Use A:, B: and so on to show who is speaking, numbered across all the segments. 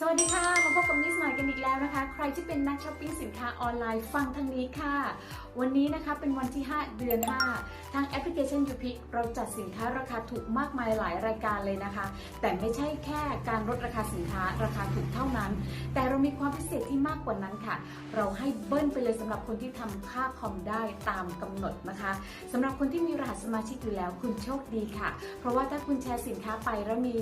A: สวัสดีค่ะ มาพบกับมิสหน่อยกันอีกแล้วนะคะ ใครที่เป็นนักช้อปปิ้งสินค้าออนไลน์ฟังทางนี้ค่ะ วันนี้นะคะเป็นวันที่ 5 เดือน 5 ทางแอปพลิเคชัน u p i c เราจัดสินค้าราคาถูกมากมายหลายรายการเลยนะคะ แต่ไม่ใช่แค่การลดราคาสินค้าราคาถูกเท่านั้น แต่เรามีความพิเศษที่มากกว่านั้นค่ะ เราให้เบิ้ลไปเลยสำหรับคนที่ทำค่าคอมได้ตามกำหนดนะคะสำหรับคนที่มีรหัสสมาชิกอยู่แล้วคุณโชคดีค่ะ เพราะว่าถ้าคุณแชร์สินค้าไปแล้วมี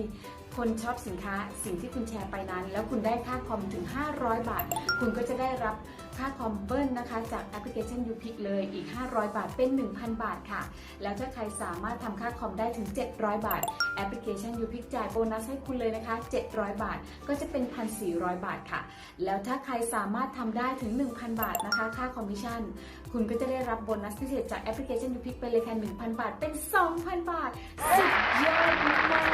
A: คนชอบสินค้าสิ่งที่คุณแชร์ไปนั้น แล้วคุณได้ค่าคอมถึง 500 บาท คุณก็จะได้รับค่าคอมเบิลนะคะ จากแอปพลิเคชัน u p i c เลยอีก 500 บาทเป็น 1,000 บาทค่ะ แล้วถ้าใครสามารถทำค่าคอมได้ถึง 700 บาท แอปพลิเคชัน u p i c จ่ายโบนัสให้คุณเลยนะคะ 700 บาทก็จะเป็น 1,400 บาทค่ะ แล้วถ้าใครสามารถทำได้ถึง 1,000 บาทนะคะ ค่าคอมมิชชั่น คุณก็จะได้รับโบนัสพิเศษจากแอปพลิเคชัน u p i c ไปเลยค่ะ1,000 บาทเป็น 2,000 บาทสุดยอดมาก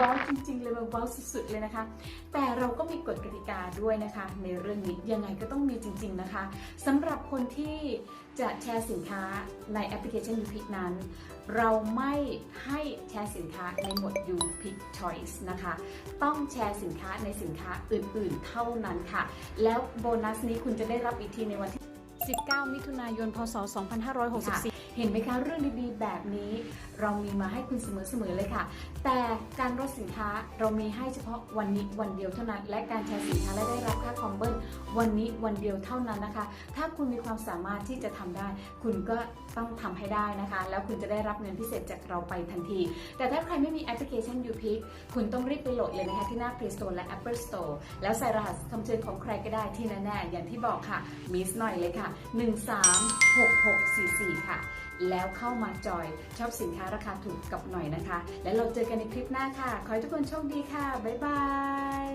A: ว้าวจริงๆเลยมันว้าวสุดๆเลยนะคะ แต่เราก็มีกฎกติกาด้วยนะคะ ในเรื่องนี้ยังไงก็ต้องมีจริง ๆนะคะสำหรับคนที่จะแชร์สินค้าในแอปพลิเคชัน u p i c นั้น เราไม่ให้แชร์สินค้าในหมวด u p i c Choice นะคะ ต้องแชร์สินค้าในสินค้าอื่นๆเท่านั้นค่ะ แล้วโบนัสนี้คุณจะได้รับอีกทีในวันที่ 19 มิถุนายน พศ 2564 เห็นไหมคะ เรื่องดีๆ แบบนี้ เรามีมาให้คุณเสมอๆเลยค่ะ แต่การลดสินค้าเรามีให้เฉพาะวันนี้วันเดียวเท่านั้น และการแชร์สินค้าและได้รับค่าคอมเบิลวันนี้วันเดียวเท่านั้นนะคะ ถ้าคุณมีความสามารถที่จะทำได้ คุณก็ต้องทำให้ได้นะคะ แล้วคุณจะได้รับเงินพิเศษจากเราไปทันที แต่ถ้าใครไม่มีแอปพลิเคชัน u p i c คุณต้องรีบไปโหลดเลยนะคะที่หน้า Play Store และ Apple Store แล้วใส่รหัสคำเชิญของใครก็ได้ที่แน่ๆอย่างที่บอกค่ะมิสหน่อยเลยค่ะ136644 ค่ะ แล้วเข้ามาจอยชอบสินค้าราคาถูกกับหน่อยนะคะ แล้วเราเจอกันในคลิปหน้าค่ะ ขอให้ทุกคนโชคดีค่ะ บ๊ายบาย